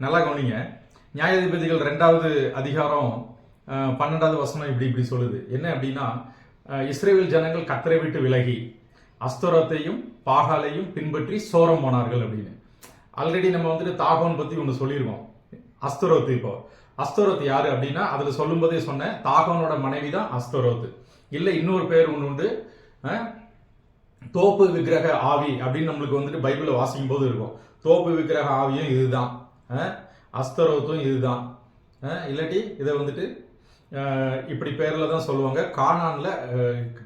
நல்லா கவனிங்க. நியாயாதிபதிகள் ரெண்டாவது அதிகாரம் பன்னெண்டாவது வசனம் இப்படி இப்படி சொல்லுது. என்ன அப்படின்னா அஹ், இஸ்ரேல் ஜனங்கள் கத்தரை விட்டு விலகி அஸ்தரத்தையும் பாகாலையும் பின்பற்றி சோரம் போனார்கள் அப்படின்னு. ஆல்ரெடி நம்ம வந்துட்டு தாகோன் பத்தி ஒன்று சொல்லியிருக்கோம் அஸ்தரோத்து இப்போ. அஸ்தரோத் யாரு அப்படின்னா அதில் சொல்லும்போதே சொன்னேன் தாகோனோட மனைவி தான் அஸ்தரோத்து. இல்லை இன்னொரு பேர் ஒன்று உண்டு தோப்பு விக்கிரக ஆவி அப்படின்னு நம்மளுக்கு வந்துட்டு பைபிளில் வாசிக்கும் போது இருக்கும். தோப்பு விக்கிரக ஆவியும் இதுதான். அஸ்தரோத்தும் இதுதான். இல்லாட்டி இதை வந்துட்டு இப்படி பேரில் தான் சொல்லுவாங்க. காணானில்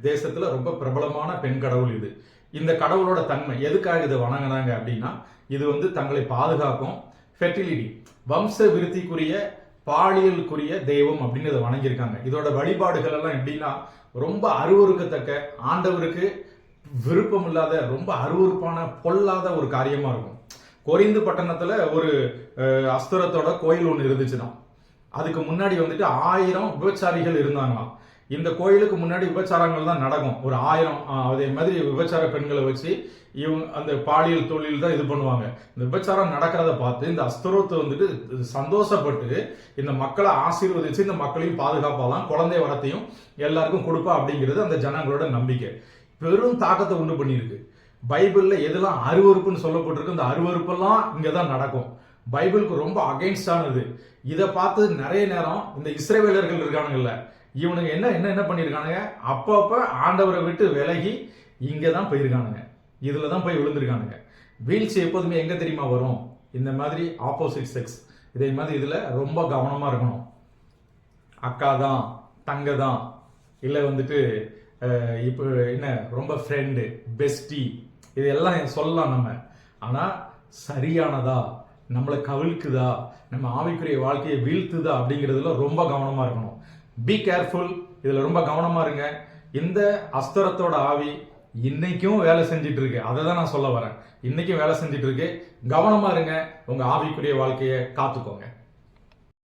தேசத்தில் ரொம்ப பிரபலமான பெண் கடவுள் இது. இந்த கடவுளோட தன்மை எதுக்காக இதை வணங்குனாங்க அப்படின்னா இது வந்து தங்களை பாதுகாக்கும் ஃபெர்டிலிட்டி வம்ச விருத்திக்குரிய பாலியலுக்குரிய தெய்வம் அப்படின்னு இதை வணங்கியிருக்காங்க. இதோட வழிபாடுகள் எல்லாம் எப்படின்னா ரொம்ப அருவறுக்கத்தக்க ஆண்டவருக்கு விருப்பம் இல்லாத ரொம்ப அருவருப்பான பொல்லாத ஒரு காரியமாக இருக்கும். கொரிந்து பட்டணத்துல ஒரு அஹ், அஸ்தரத்தோட கோயில் ஒன்று இருந்துச்சுதான் அதுக்கு முன்னாடி வந்துட்டு ஆயிரம் விபச்சாரிகள் இருந்தாங்களாம். இந்த கோயிலுக்கு முன்னாடி விபச்சாரங்கள் தான் நடக்கும். ஒரு ஆயிரம் அதே மாதிரி விபச்சார பெண்களை வச்சு இவங்க அந்த பாலியல் தொழில் தான் இது பண்ணுவாங்க. இந்த விபச்சாரம் நடக்கிறத பார்த்து இந்த அஸ்தரோத்தை வந்துட்டு சந்தோஷப்பட்டு இந்த மக்களை ஆசீர்வதிச்சு இந்த மக்களையும் பாதுகாப்பாலாம் குழந்தை வரத்தையும் எல்லாருக்கும் கொடுப்பா அப்படிங்கிறது அந்த ஜனங்களோட நம்பிக்கை. பெரும் தாக்கத்தை உண்டு பண்ணியிருக்கு. பைபிளில் எதெல்லாம் அருவருப்புன்னு சொல்லப்பட்டிருக்கு அந்த அருவருப்பெல்லாம் இங்கே தான் நடக்கும். பைபிளுக்கு ரொம்ப அகைன்ஸ்டானது இதை பார்த்து நிறைய நேரம் இந்த இஸ்ரேவேலர்கள் இருக்கானுங்கல்ல இவனுங்க என்ன என்ன என்ன பண்ணியிருக்கானுங்க? அப்பப்போ ஆண்டவரை விட்டு விலகி இங்கே தான் போயிருக்கானுங்க. இதில் தான் போய் விழுந்திருக்கானுங்க. வீழ்ச்சி எப்போதுமே எங்கே தெரியுமா வரும்? இந்த மாதிரி ஆப்போசிட் செக்ஸ் இதே மாதிரி இதில் ரொம்ப கவனமாக இருக்கணும். அக்கா தான் தங்க தான் இல்லை வந்துட்டு இப்போ என்ன ரொம்ப ஃப்ரெண்டு பெஸ்டி இதெல்லாம் சொல்லலாம் நம்ம. ஆனால் சரியானதா? நம்மளை கவிழ்க்குதா? நம்ம ஆவிக்குரிய வாழ்க்கையை வீழ்த்துதா? அப்படிங்கிறதுல ரொம்ப கவனமாக இருக்கணும். பி கேர்ஃபுல் இதில் ரொம்ப கவனமாக இருங்க. இந்த அஸ்தரத்தோட ஆவி இன்னைக்கும் வேலை செஞ்சுட்டு இருக்கு அதை தான் நான் சொல்ல வரேன். இன்னைக்கும் வேலை செஞ்சுட்டு இருக்கு கவனமா இருங்க. உங்க ஆவிக்குரிய வாழ்க்கையை காத்துக்கோங்க.